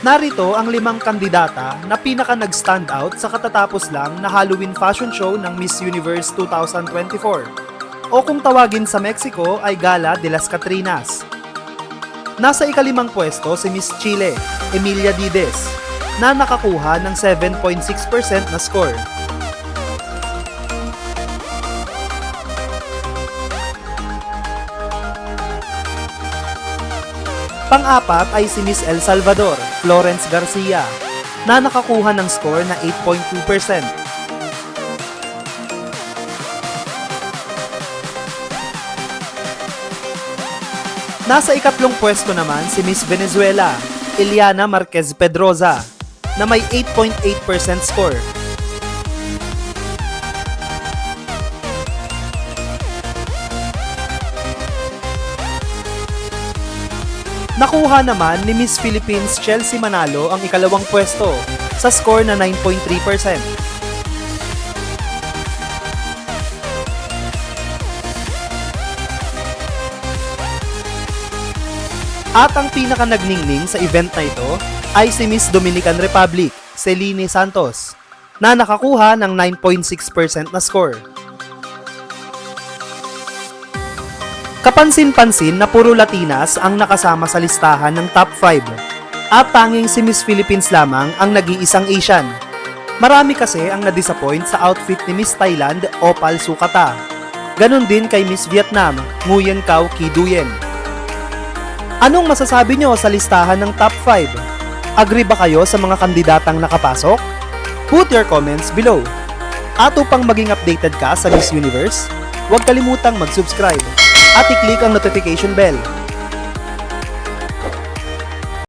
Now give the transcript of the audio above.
Narito ang limang kandidata na pinaka nag-stand out sa katatapos lang na Halloween fashion show ng Miss Universe 2024 o kung tawagin sa Mexico ay Gala de las Catrinas. Nasa ikalimang pwesto si Miss Chile, Emilia Dides, na nakakuha ng 7.6% na score. Pang-apat ay si Miss El Salvador, Florence Garcia, na nakakuha ng score na 8.2%. Nasa ikatlong pwesto naman si Miss Venezuela, Eliana Marquez Pedroza, na may 8.8% score. Nakuha naman ni Miss Philippines Chelsea Manalo ang ikalawang pwesto sa score na 9.3%. At ang pinaka nagningning sa event na ito ay si Miss Dominican Republic, Celine Santos, na nakakuha ng 9.6% na score. Kapansin-pansin na puro Latinas ang nakasama sa listahan ng top 5 at tanging si Miss Philippines lamang ang nag-iisang Asian. Marami kasi ang na-disappoint sa outfit ni Miss Thailand Opal Sukata. Ganon din kay Miss Vietnam Nguyen Cao Ki Duyen. Anong masasabi nyo sa listahan ng top 5? Agree ba kayo sa mga kandidatang nakapasok? Put your comments below. At upang maging updated ka sa Miss Universe, huwag kalimutang mag-subscribe at i-click ang notification bell